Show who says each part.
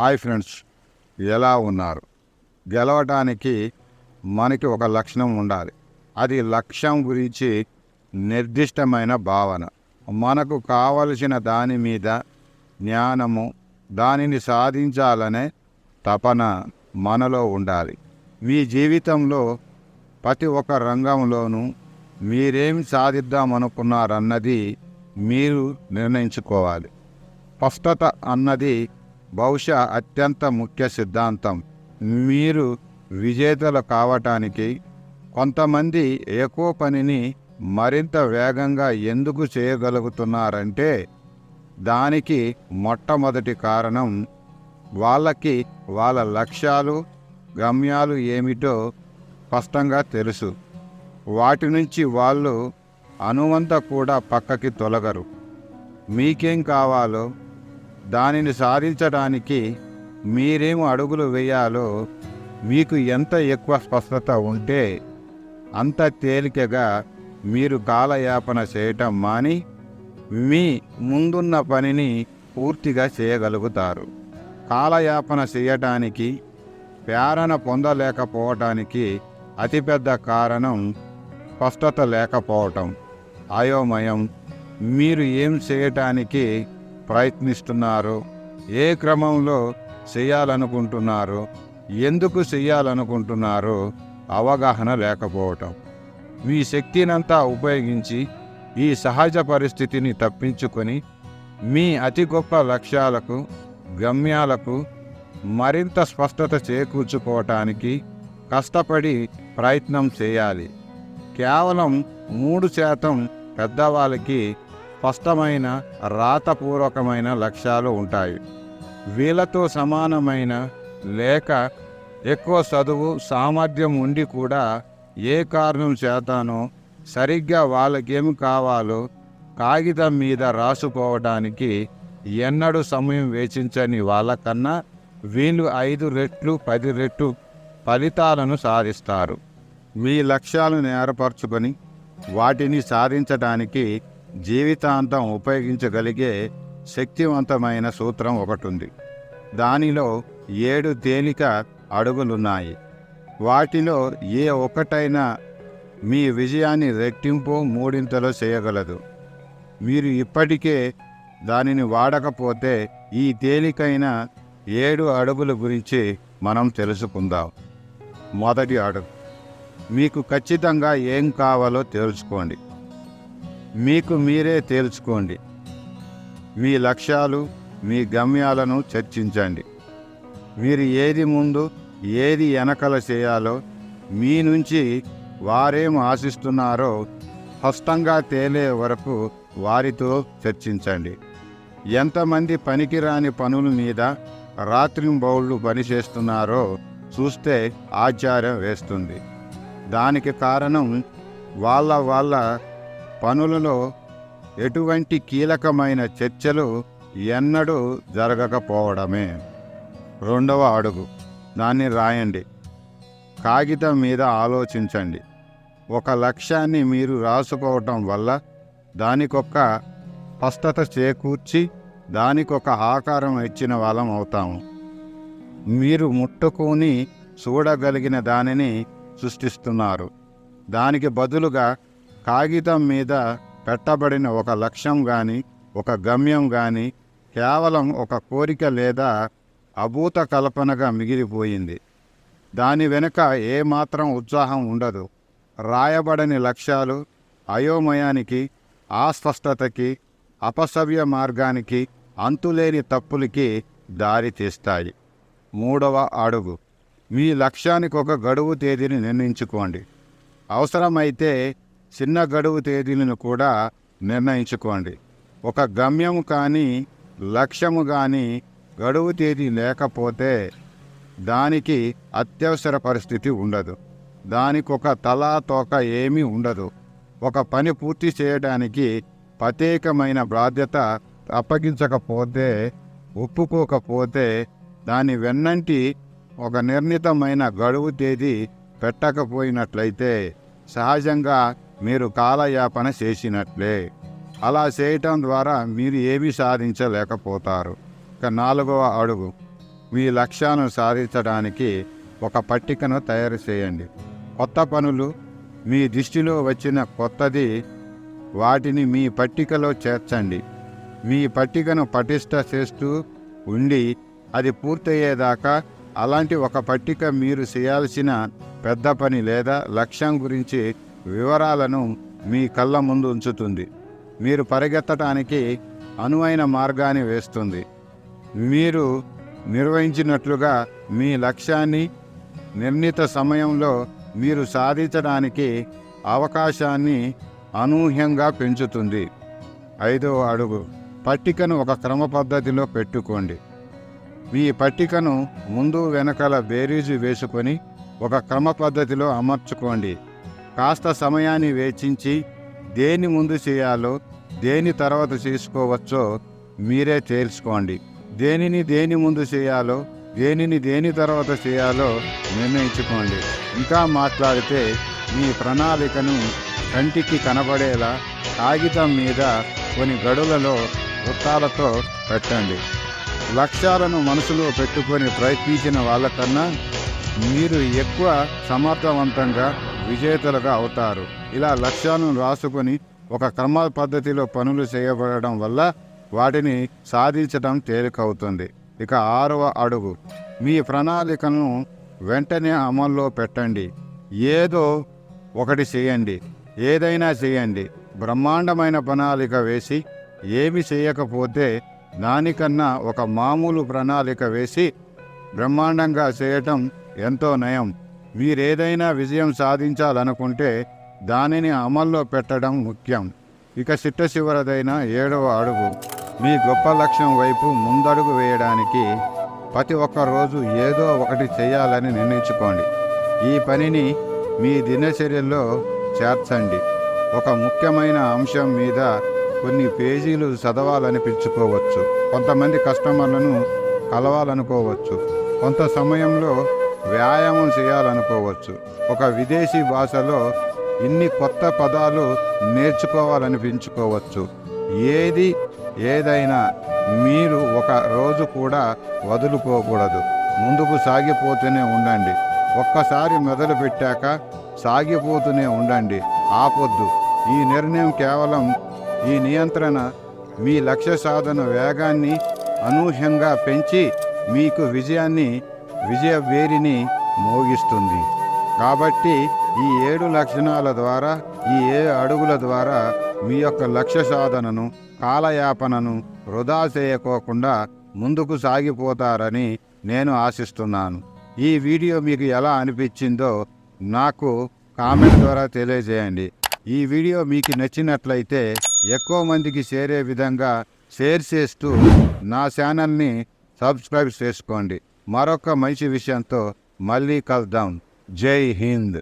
Speaker 1: Hi friends ఎలా ఉన్నారు? గెలవటానికి మనకి ఒక లక్షణం ఉండాలి. అది లక్ష్యం గురించి నిర్దిష్టమైన భావన. మనకు కావలసిన దాని మీద జ్ఞానము దానిని సాధించాలనే తపన మనలో ఉండాలి. మీ జీవితంలో ప్రతి ఒక్క రంగంలోనూ మీరేం సాధిద్దామనుకున్నారన్నది మీరు నిర్ణయించుకోవాలి. స్పష్టత అన్నది బహుశా అత్యంత ముఖ్య సిద్ధాంతం. మీరు విజేతలు కావటానికి కొంతమంది ఎక్కువ పనిని మరింత వేగంగా ఎందుకు చేయగలుగుతున్నారంటే దానికి మొట్టమొదటి కారణం వాళ్ళకి వాళ్ళ లక్ష్యాలు గమ్యాలు ఏమిటో స్పష్టంగా తెలుసు. వాటి నుంచి వాళ్ళు అనువంత కూడా పక్కకి తొలగరు. మీకేం కావాలో దానిని సాధించడానికి మీరేం అడుగులు వేయాలో మీకు ఎంత ఎక్కువ స్పష్టత ఉంటే అంత తేలికగా మీరు కాలయాపన చేయటం మాని మీ ముందున్న పనిని పూర్తిగా చేయగలుగుతారు. కాలయాపన చేయటానికి ప్రేరణ పొందలేకపోవటానికి అతిపెద్ద కారణం స్పష్టత లేకపోవటం. అయోమయం మీరు ఏం చేయటానికి ప్రయత్నిస్తున్నారు? ఏ క్రమంలో చేయాలనుకుంటున్నారు ఎందుకు చేయాలనుకుంటున్నారో అవగాహన లేకపోవటం. మీ శక్తినంతా ఉపయోగించి ఈ సహజ పరిస్థితిని తప్పించుకొని మీ అతి గొప్ప లక్ష్యాలకు గమ్యాలకు మరింత స్పష్టత చేకూర్చుకోవటానికి కష్టపడి ప్రయత్నం చేయాలి. కేవలం మూడు శాతం పెద్దవాళ్ళకి స్పష్టమైన రాతపూర్వకమైన లక్ష్యాలు ఉంటాయి. వీళ్ళతో సమానమైన లేక ఎక్కువ చదువు సామర్థ్యం ఉండి కూడా ఏ కారణం చేతనో సరిగ్గా వాళ్ళకేమి కావాలో కాగితం మీద రాసుకోవడానికి ఎన్నడూ సమయం వేచించని వాళ్ళకన్నా వీళ్ళు ఐదు రెట్లు పది రెట్లు ఫలితాలను సాధిస్తారు. మీ లక్ష్యాలను ఏర్పరచుకొని వాటిని సాధించడానికి జీవితాంతం ఉపయోగించగలిగే శక్తివంతమైన సూత్రం ఒకటి ఉంది దానిలో ఏడు తేలిక అడుగులున్నాయి. వాటిలో ఏ ఒక్కటైనా మీ విజయాన్ని రెట్టింపు మూడింతలో చేయగలదు. మీరు ఇప్పటికే దానిని వాడకపోతే ఈ తేలికైన ఏడు అడుగుల గురించి మనం తెలుసుకుందాం. మొదటి అడుగు. మీకు ఖచ్చితంగా ఏం కావాలో తెలుసుకోండి. మీకు మీరే తేల్చుకోండి. మీ లక్ష్యాలు మీ గమ్యాలను చర్చించండి. మీరు ఏది ముందు ఏది వెనకల చేయాలో మీ నుంచి వారేం ఆశిస్తున్నారో స్పష్టంగా తేలే వరకు వారితో చర్చించండి. ఎంతమంది పనికిరాని పనుల మీద రాత్రింబౌళ్ళు పనిచేస్తున్నారో చూస్తే ఆశ్చర్యం వేస్తుంది. దానికి కారణం వాళ్ళ వాళ్ళ పనులలో ఎటువంటి కీలకమైన చర్చలు ఎన్నడూ జరగకపోవడమే. రెండవ అడుగు. దాన్ని రాయండి. కాగితం మీద ఆలోచించండి. ఒక లక్ష్యాన్ని మీరు రాసుకోవటం వల్ల దానికొక స్పష్టత చేకూర్చి దానికొక ఆకారం ఇచ్చిన వాళ్ళం అవుతాము. మీరు ముట్టుకొని చూడగలిగిన దానిని సృష్టిస్తున్నారు. దానికి బదులుగా కాగితం మీద పెట్టబడిన ఒక లక్ష్యం కానీ ఒక గమ్యం కానీ కేవలం ఒక కోరిక లేదా అభూత కల్పనగా మిగిలిపోయింది. దాని వెనుక ఏమాత్రం ఉత్సాహం ఉండదు. రాయబడని లక్ష్యాలు అయోమయానికి అస్పష్టతకి అపసవ్య మార్గానికి అంతులేని తప్పులకి దారి తీస్తాయి. మూడవ అడుగు. మీ లక్ష్యానికి ఒక గడువు తేదీని నిర్ణయించుకోండి. అవసరమైతే చిన్న గడువు తేదీలను కూడా నిర్ణయించుకోండి. ఒక గమ్యం కానీ లక్ష్యము కానీ గడువు తేదీ లేకపోతే దానికి అత్యవసర పరిస్థితి ఉండదు. దానికి ఒక తలా తోక ఏమీ ఉండదు. ఒక పని పూర్తి చేయడానికి ప్రత్యేకమైన బాధ్యత అప్పగించకపోతే ఒప్పుకోకపోతే దాని వెన్నంటి ఒక నిర్ణీతమైన గడువు తేదీ పెట్టకపోయినట్లయితే సహజంగా మీరు కాలయాపన చేసినట్లే. అలా చేయటం ద్వారా మీరు ఏమీ సాధించలేకపోతారు. ఇక నాలుగవ అడుగు. మీ లక్ష్యాలను సాధించడానికి ఒక పట్టికను తయారు చేయండి. కొత్త పనులు మీ దృష్టిలో వచ్చిన కొత్తది వాటిని మీ పట్టికలో చేర్చండి. మీ పట్టికను పటిష్ట చేస్తూ ఉండి అది పూర్తయ్యేదాకా అలాంటి ఒక పట్టిక మీరు చేయాల్సిన పెద్ద పని లేదా లక్ష్యం గురించి వివరాలను మీ కళ్ళ ముందు ఉంచుతుంది. మీరు పరిగెత్తడానికి అనువైన మార్గాన్ని వేస్తుంది. మీరు నిర్వహించినట్లుగా మీ లక్ష్యాన్ని నిర్ణీత సమయంలో మీరు సాధించడానికి అవకాశాన్ని అనూహ్యంగా పెంచుతుంది. ఐదవ అడుగు. పట్టికను ఒక క్రమ పద్ధతిలో పెట్టుకోండి. మీ పట్టికను ముందు వెనకాల బేరీజు వేసుకొని ఒక క్రమ పద్ధతిలో అమర్చుకోండి. కాస్త సమయాన్ని వేచించి దేని ముందు చేయాలో దేని తర్వాత చేసుకోవచ్చో మీరే తేల్చుకోండి. దేనిని దేని ముందు చేయాలో దేనిని దేని తర్వాత చేయాలో నిర్ణయించుకోండి. ఇంకా మాట్లాడితే మీ ప్రణాళికను కంటికి కనబడేలా కాగితం మీద కొన్ని గడులలో వృత్తాలతో పెట్టండి. లక్ష్యాలను మనసులో పెట్టుకొని ప్రయత్నించిన వాళ్ళకన్నా మీరు ఎక్కువ సమర్థవంతంగా విజేతలుగా అవుతారు. ఇలా లక్ష్యాలను రాసుకొని ఒక క్రమ పద్ధతిలో పనులు చేయబడడం వల్ల వాటిని సాధించడం తేలికవుతుంది. ఇక ఆరవ అడుగు. మీ ప్రణాళికను వెంటనే అమల్లో పెట్టండి. ఏదో ఒకటి చేయండి. ఏదైనా చేయండి. బ్రహ్మాండమైన ప్రణాళిక వేసి ఏమి చేయకపోతే దానికన్నా ఒక మామూలు ప్రణాళిక వేసి బ్రహ్మాండంగా చేయటం ఎంతో నయం. మీరేదైనా విజయం సాధించాలనుకుంటే దానిని అమల్లో పెట్టడం ముఖ్యం. ఇక చిట్ట చివరదైన ఏడవ అడుగు. మీ గొప్ప లక్ష్యం వైపు ముందడుగు వేయడానికి ప్రతి ఒక్క రోజు ఏదో ఒకటి చేయాలని నిర్ణయించుకోండి. ఈ పనిని మీ దినచర్యల్లో చేర్చండి. ఒక ముఖ్యమైన అంశం మీద కొన్ని పేజీలు చదవాలనిపించుకోవచ్చు. కొంతమంది కస్టమర్లను కలవాలనుకోవచ్చు. కొంత సమయంలో వ్యాయామం చేయాలనుకోవచ్చు. ఒక విదేశీ భాషలో ఇన్ని కొత్త పదాలు నేర్చుకోవాలనిపించుకోవచ్చు. ఏది ఏదైనా మీరు ఒక రోజు కూడా వదులుకోకూడదు. ముందుకు సాగిపోతూనే ఉండండి. ఒక్కసారి మొదలు పెట్టాక సాగిపోతూనే ఉండండి. ఆపొద్దు. ఈ నిర్ణయం కేవలం ఈ నియంత్రణ మీ లక్ష్య సాధన వేగాన్ని అనూహ్యంగా పెంచి మీకు విజయాన్ని విజయ వేరిని మోగిస్తుంది. కాబట్టి ఈ ఏడు లక్షణాల ద్వారా ఈ ఏడు అడుగుల ద్వారా మీ యొక్క లక్ష్య సాధనను కాలయాపనను వృధా చేయకోకుండా ముందుకు సాగిపోతారని నేను ఆశిస్తున్నాను. ఈ వీడియో మీకు ఎలా అనిపించిందో నాకు కామెంట్ ద్వారా తెలియజేయండి. ఈ వీడియో మీకు నచ్చినట్లయితే ఎక్కువ మందికి చేరే విధంగా షేర్ చేస్తూ నా ఛానల్ని సబ్స్క్రైబ్ చేసుకోండి. మరొక మంచి విషయంతో మళ్ళీ కలుద్దాం. జై హింద్.